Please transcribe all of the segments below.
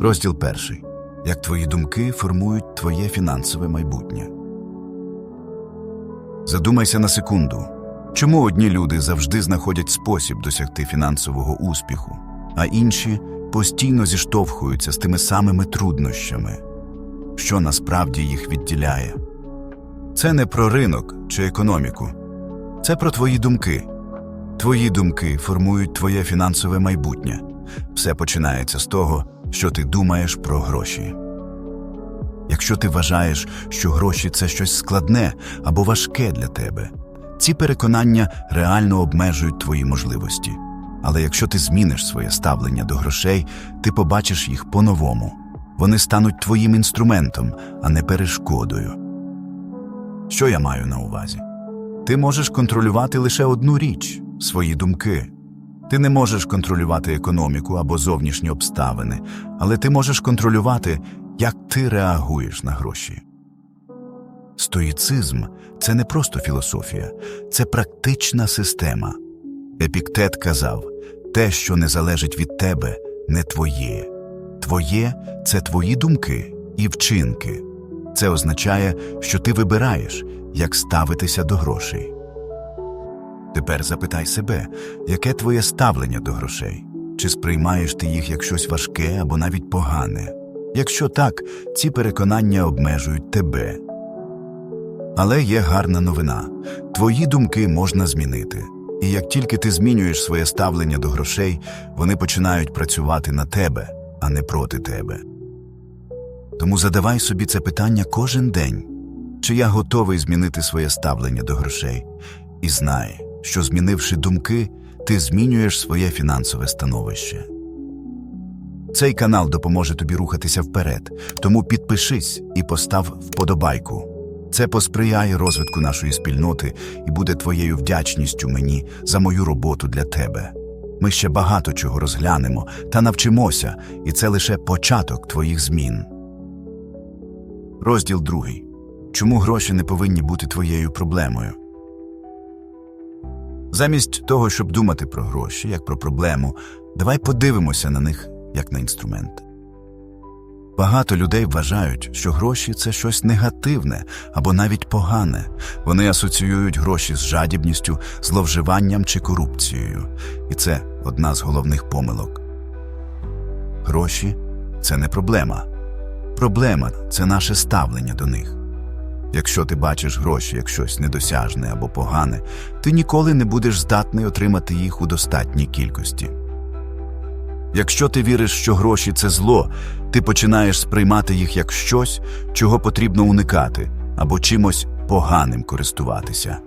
Розділ перший. Як твої думки формують твоє фінансове майбутнє. Задумайся на секунду. Чому одні люди завжди знаходять спосіб досягти фінансового успіху, а інші постійно зіштовхуються з тими самими труднощами? Що насправді їх відділяє? Це не про ринок чи економіку, це про твої думки. Твої думки формують твоє фінансове майбутнє. Все починається з того, що ти думаєш про гроші. Якщо ти вважаєш, що гроші це щось складне або важке для тебе, ці переконання реально обмежують твої можливості. Але якщо ти зміниш своє ставлення до грошей, ти побачиш їх по-новому. Вони стануть твоїм інструментом, а не перешкодою. Що я маю на увазі? Ти можеш контролювати лише одну річ свої думки. Ти не можеш контролювати економіку або зовнішні обставини, але ти можеш контролювати, як ти реагуєш на гроші. Стоїцизм це не просто філософія, це практична система. Епіктет казав те, що не залежить від тебе, не твоє. Твоє це твої думки і вчинки. Це означає, що ти вибираєш, як ставитися до грошей. Тепер запитай себе, яке твоє ставлення до грошей? Чи сприймаєш ти їх як щось важке або навіть погане? Якщо так, ці переконання обмежують тебе. Але є гарна новина твої думки можна змінити. І як тільки ти змінюєш своє ставлення до грошей, вони починають працювати на тебе, а не проти тебе. Тому задавай собі це питання кожен день чи я готовий змінити своє ставлення до грошей, і знай, що змінивши думки, ти змінюєш своє фінансове становище. Цей канал допоможе тобі рухатися вперед, тому підпишись і постав вподобайку. Це посприяє розвитку нашої спільноти і буде твоєю вдячністю мені за мою роботу для тебе. Ми ще багато чого розглянемо та навчимося, і це лише початок твоїх змін. Розділ другий. Чому гроші не повинні бути твоєю проблемою? Замість того, щоб думати про гроші як про проблему, давай подивимося на них як на інструмент. Багато людей вважають, що гроші це щось негативне або навіть погане. Вони асоціюють гроші з жадібністю, зловживанням чи корупцією. І це одна з головних помилок. Гроші це не проблема. Проблема це наше ставлення до них. Якщо ти бачиш гроші як щось недосяжне або погане, ти ніколи не будеш здатний отримати їх у достатній кількості. Якщо ти віриш, що гроші це зло, ти починаєш сприймати їх як щось, чого потрібно уникати, або чимось поганим користуватися.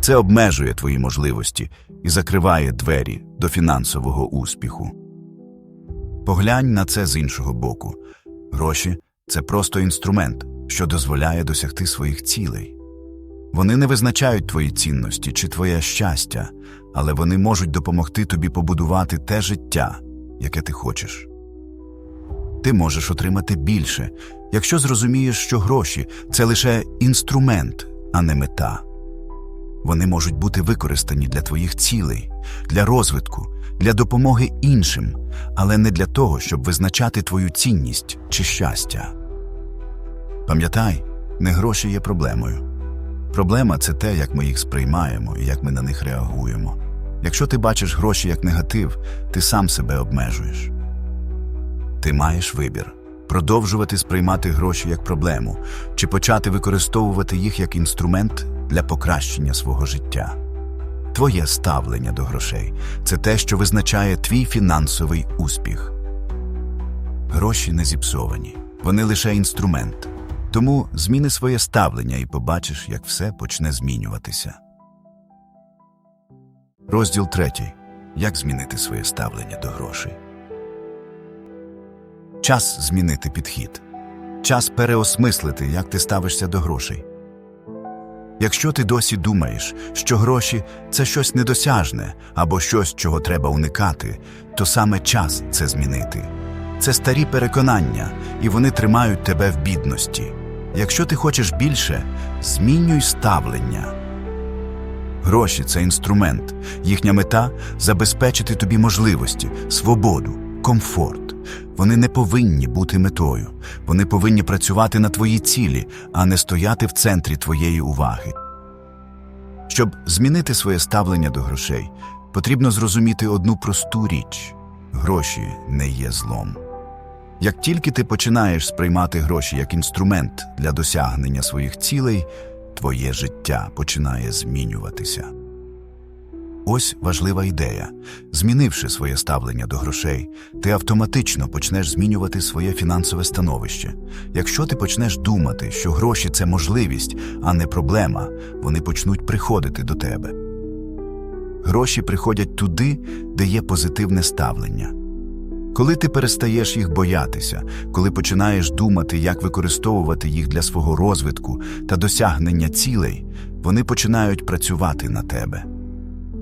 Це обмежує твої можливості і закриває двері до фінансового успіху. Поглянь на це з іншого боку. Гроші це просто інструмент, що дозволяє досягти своїх цілей. Вони не визначають твої цінності чи твоє щастя, але вони можуть допомогти тобі побудувати те життя, яке ти хочеш. Ти можеш отримати більше, якщо зрозумієш, що гроші це лише інструмент, а не мета. Вони можуть бути використані для твоїх цілей, для розвитку, для допомоги іншим, але не для того, щоб визначати твою цінність чи щастя. Пам'ятай, не гроші є проблемою. Проблема це те, як ми їх сприймаємо і як ми на них реагуємо. Якщо ти бачиш гроші як негатив, ти сам себе обмежуєш. Ти маєш вибір продовжувати сприймати гроші як проблему чи почати використовувати їх як інструмент для покращення свого життя. Твоє ставлення до грошей це те, що визначає твій фінансовий успіх. Гроші не зіпсовані, вони лише інструмент. Тому зміни своє ставлення і побачиш, як все почне змінюватися. Розділ третій. Як змінити своє ставлення до грошей? Час змінити підхід. Час переосмислити, як ти ставишся до грошей. Якщо ти досі думаєш, що гроші це щось недосяжне або щось, чого треба уникати, то саме час це змінити. Це старі переконання, і вони тримають тебе в бідності. Якщо ти хочеш більше, змінюй ставлення. Гроші це інструмент. Їхня мета забезпечити тобі можливості, свободу, комфорт. Вони не повинні бути метою. Вони повинні працювати на твої цілі, а не стояти в центрі твоєї уваги. Щоб змінити своє ставлення до грошей, потрібно зрозуміти одну просту річ гроші не є злом. Як тільки ти починаєш сприймати гроші як інструмент для досягнення своїх цілей, твоє життя починає змінюватися. Ось важлива ідея. Змінивши своє ставлення до грошей, ти автоматично почнеш змінювати своє фінансове становище. Якщо ти почнеш думати, що гроші це можливість, а не проблема, вони почнуть приходити до тебе. Гроші приходять туди, де є позитивне ставлення. Коли ти перестаєш їх боятися, коли починаєш думати, як використовувати їх для свого розвитку та досягнення цілей, вони починають працювати на тебе.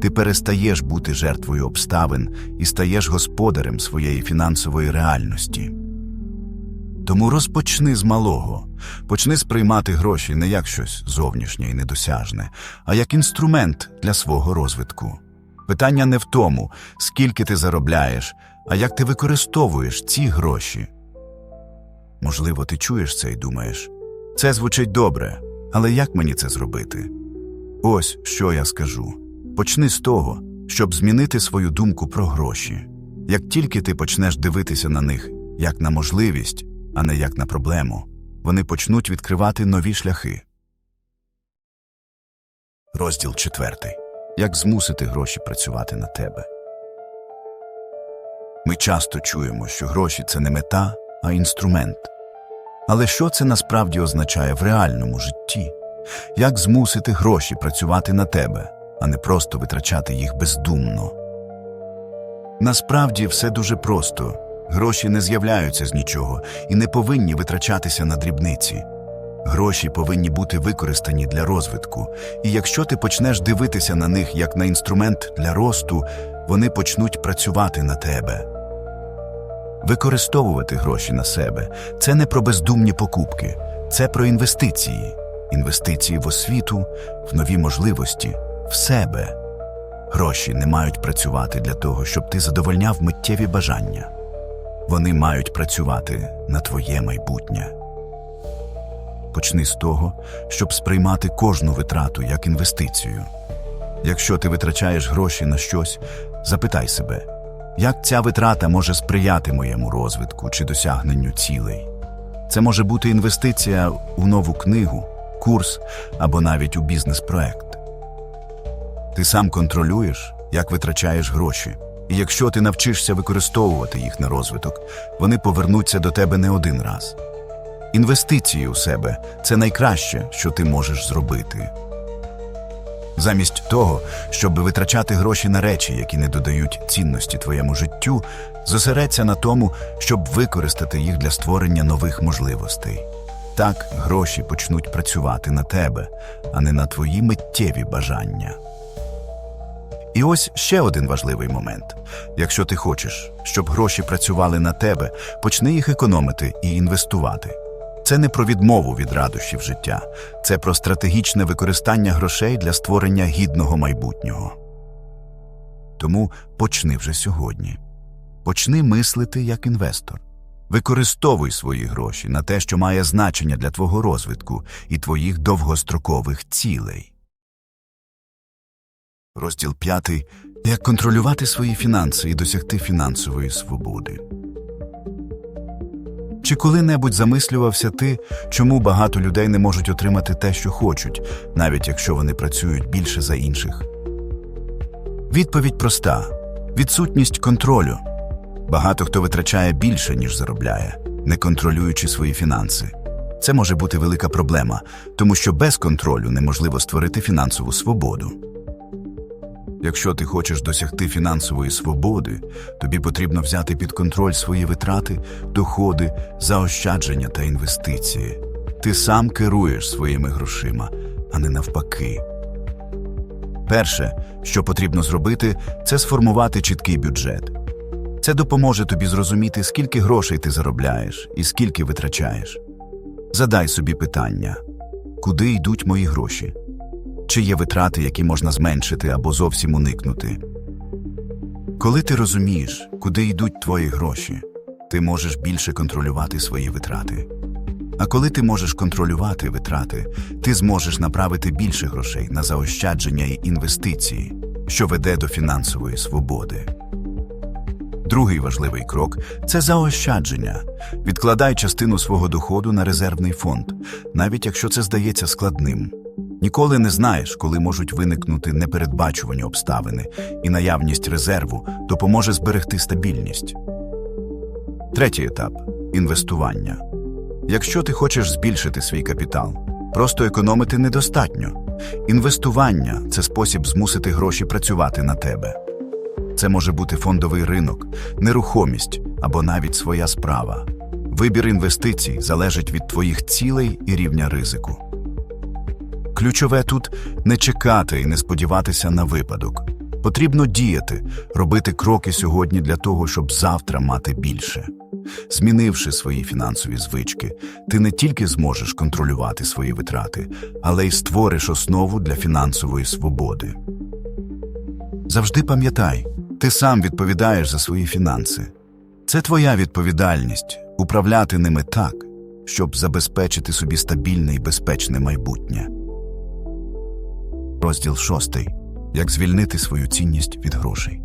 Ти перестаєш бути жертвою обставин і стаєш господарем своєї фінансової реальності. Тому розпочни з малого, почни сприймати гроші не як щось зовнішнє і недосяжне, а як інструмент для свого розвитку. Питання не в тому, скільки ти заробляєш, а як ти використовуєш ці гроші. Можливо, ти чуєш це і думаєш це звучить добре, але як мені це зробити? Ось що я скажу. Почни з того, щоб змінити свою думку про гроші. Як тільки ти почнеш дивитися на них як на можливість, а не як на проблему, вони почнуть відкривати нові шляхи. Розділ четвертий. Як змусити гроші працювати на тебе. Ми часто чуємо, що гроші це не мета, а інструмент. Але що це насправді означає в реальному житті? Як змусити гроші працювати на тебе, а не просто витрачати їх бездумно? Насправді все дуже просто. Гроші не з'являються з нічого і не повинні витрачатися на дрібниці. Гроші повинні бути використані для розвитку, і якщо ти почнеш дивитися на них як на інструмент для росту, вони почнуть працювати на тебе. Використовувати гроші на себе це не про бездумні покупки, це про інвестиції, інвестиції в освіту, в нові можливості, в себе. Гроші не мають працювати для того, щоб ти задовольняв миттєві бажання. Вони мають працювати на твоє майбутнє. Почни з того, щоб сприймати кожну витрату як інвестицію. Якщо ти витрачаєш гроші на щось, запитай себе, як ця витрата може сприяти моєму розвитку чи досягненню цілей. Це може бути інвестиція у нову книгу, курс або навіть у бізнес-проект. Ти сам контролюєш, як витрачаєш гроші, і якщо ти навчишся використовувати їх на розвиток, вони повернуться до тебе не один раз. Інвестиції у себе це найкраще, що ти можеш зробити. Замість того, щоб витрачати гроші на речі, які не додають цінності твоєму життю, зосередься на тому, щоб використати їх для створення нових можливостей. Так гроші почнуть працювати на тебе, а не на твої миттєві бажання. І ось ще один важливий момент: якщо ти хочеш, щоб гроші працювали на тебе, почни їх економити і інвестувати. Це не про відмову від радощів життя, це про стратегічне використання грошей для створення гідного майбутнього. Тому почни вже сьогодні. Почни мислити як інвестор. Використовуй свої гроші на те, що має значення для твого розвитку і твоїх довгострокових цілей. Розділ 5. Як контролювати свої фінанси і досягти фінансової свободи. Чи коли-небудь замислювався ти, чому багато людей не можуть отримати те, що хочуть, навіть якщо вони працюють більше за інших? Відповідь проста відсутність контролю. Багато хто витрачає більше, ніж заробляє, не контролюючи свої фінанси. Це може бути велика проблема, тому що без контролю неможливо створити фінансову свободу. Якщо ти хочеш досягти фінансової свободи, тобі потрібно взяти під контроль свої витрати, доходи, заощадження та інвестиції. Ти сам керуєш своїми грошима, а не навпаки. Перше, що потрібно зробити, це сформувати чіткий бюджет. Це допоможе тобі зрозуміти, скільки грошей ти заробляєш і скільки витрачаєш. Задай собі питання: куди йдуть мої гроші? Чи є витрати, які можна зменшити або зовсім уникнути? Коли ти розумієш, куди йдуть твої гроші, ти можеш більше контролювати свої витрати. А коли ти можеш контролювати витрати, ти зможеш направити більше грошей на заощадження і інвестиції, що веде до фінансової свободи. Другий важливий крок це заощадження. Відкладай частину свого доходу на резервний фонд, навіть якщо це здається складним. Ніколи не знаєш, коли можуть виникнути непередбачувані обставини, і наявність резерву допоможе зберегти стабільність. Третій етап інвестування. Якщо ти хочеш збільшити свій капітал, просто економити недостатньо. Інвестування це спосіб змусити гроші працювати на тебе. Це може бути фондовий ринок, нерухомість або навіть своя справа. Вибір інвестицій залежить від твоїх цілей і рівня ризику. Ключове тут не чекати і не сподіватися на випадок. Потрібно діяти, робити кроки сьогодні для того, щоб завтра мати більше. Змінивши свої фінансові звички, ти не тільки зможеш контролювати свої витрати, але й створиш основу для фінансової свободи. Завжди пам'ятай, ти сам відповідаєш за свої фінанси. Це твоя відповідальність управляти ними так, щоб забезпечити собі стабільне і безпечне майбутнє. Розділ шостий. Як звільнити свою цінність від грошей.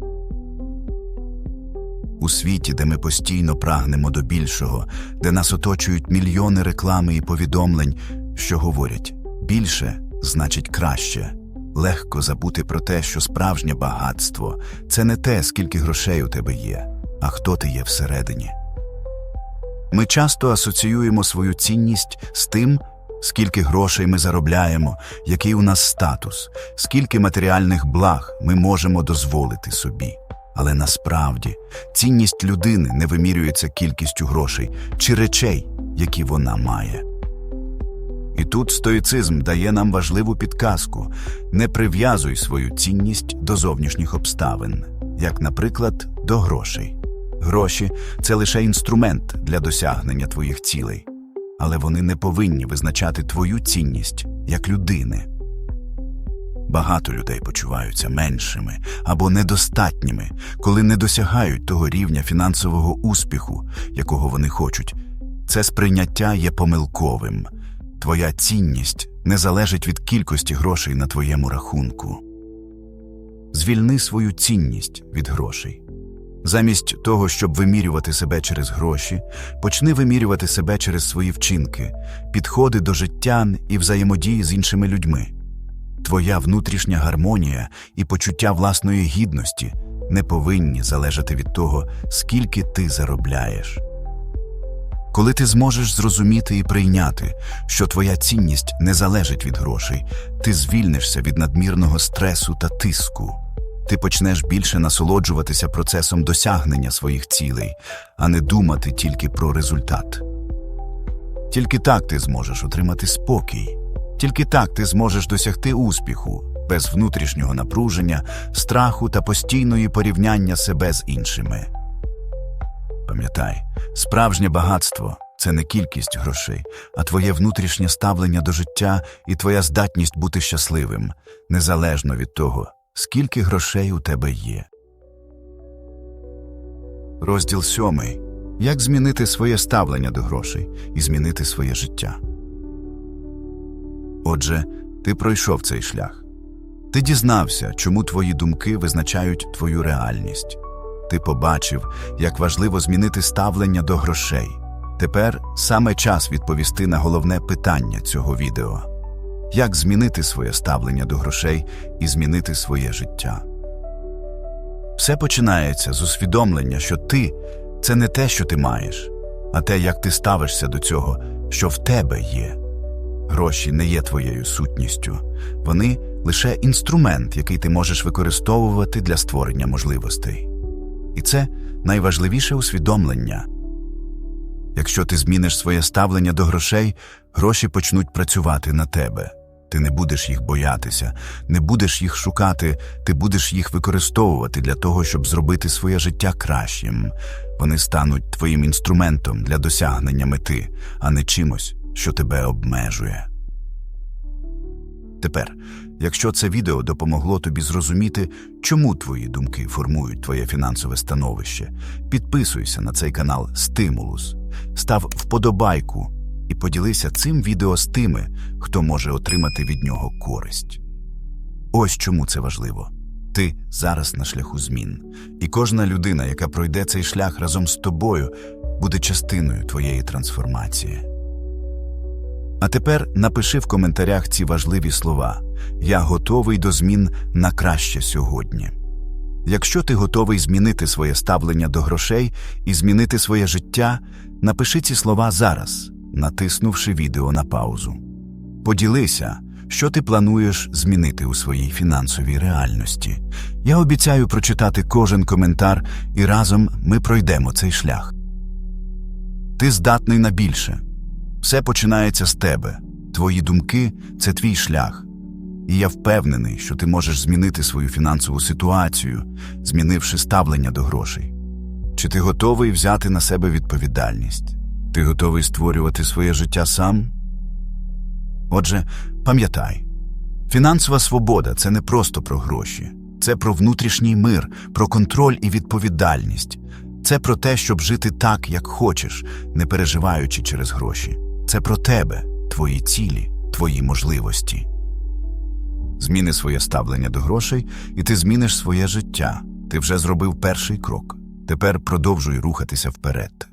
У світі, де ми постійно прагнемо до більшого, де нас оточують мільйони реклами і повідомлень, що говорять більше значить краще. Легко забути про те, що справжнє багатство це не те, скільки грошей у тебе є, а хто ти є всередині. Ми часто асоціюємо свою цінність з тим, скільки грошей ми заробляємо, який у нас статус, скільки матеріальних благ ми можемо дозволити собі. Але насправді цінність людини не вимірюється кількістю грошей чи речей, які вона має. І тут стоїцизм дає нам важливу підказку не прив'язуй свою цінність до зовнішніх обставин, як, наприклад, до грошей. Гроші це лише інструмент для досягнення твоїх цілей, але вони не повинні визначати твою цінність як людини. Багато людей почуваються меншими або недостатніми, коли не досягають того рівня фінансового успіху, якого вони хочуть. Це сприйняття є помилковим. Твоя цінність не залежить від кількості грошей на твоєму рахунку. Звільни свою цінність від грошей. Замість того, щоб вимірювати себе через гроші, почни вимірювати себе через свої вчинки, підходи до життя і взаємодії з іншими людьми. Твоя внутрішня гармонія і почуття власної гідності не повинні залежати від того, скільки ти заробляєш. Коли ти зможеш зрозуміти і прийняти, що твоя цінність не залежить від грошей, ти звільнишся від надмірного стресу та тиску. Ти почнеш більше насолоджуватися процесом досягнення своїх цілей, а не думати тільки про результат. Тільки так ти зможеш отримати спокій, тільки так ти зможеш досягти успіху без внутрішнього напруження, страху та постійної порівняння себе з іншими. Пам'ятай, справжнє багатство це не кількість грошей, а твоє внутрішнє ставлення до життя і твоя здатність бути щасливим, незалежно від того, скільки грошей у тебе є. Розділ сьомий. Як змінити своє ставлення до грошей і змінити своє життя. Отже, ти пройшов цей шлях. Ти дізнався, чому твої думки визначають твою реальність. Ти побачив, як важливо змінити ставлення до грошей. Тепер саме час відповісти на головне питання цього відео як змінити своє ставлення до грошей і змінити своє життя. Все починається з усвідомлення, що ти це не те, що ти маєш, а те, як ти ставишся до цього, що в тебе є. Гроші не є твоєю сутністю, вони лише інструмент, який ти можеш використовувати для створення можливостей. І це найважливіше усвідомлення. Якщо ти зміниш своє ставлення до грошей, гроші почнуть працювати на тебе. Ти не будеш їх боятися, не будеш їх шукати, ти будеш їх використовувати для того, щоб зробити своє життя кращим. Вони стануть твоїм інструментом для досягнення мети, а не чимось, що тебе обмежує. Тепер, Якщо це відео допомогло тобі зрозуміти, чому твої думки формують твоє фінансове становище, підписуйся на цей канал Стимулус, став вподобайку і поділися цим відео з тими, хто може отримати від нього користь. Ось чому це важливо. Ти зараз на шляху змін, і кожна людина, яка пройде цей шлях разом з тобою, буде частиною твоєї трансформації. А тепер напиши в коментарях ці важливі слова: Я готовий до змін на краще сьогодні. Якщо ти готовий змінити своє ставлення до грошей і змінити своє життя, напиши ці слова зараз, натиснувши відео на паузу. Поділися, що ти плануєш змінити у своїй фінансовій реальності. Я обіцяю прочитати кожен коментар, і разом ми пройдемо цей шлях. Ти здатний на більше. Все починається з тебе. Твої думки це твій шлях. І я впевнений, що ти можеш змінити свою фінансову ситуацію, змінивши ставлення до грошей. Чи ти готовий взяти на себе відповідальність? Ти готовий створювати своє життя сам? Отже, пам'ятай, фінансова свобода це не просто про гроші, це про внутрішній мир, про контроль і відповідальність. Це про те, щоб жити так, як хочеш, не переживаючи через гроші. Це про тебе, твої цілі, твої можливості. Зміни своє ставлення до грошей, і ти зміниш своє життя. Ти вже зробив перший крок. Тепер продовжуй рухатися вперед.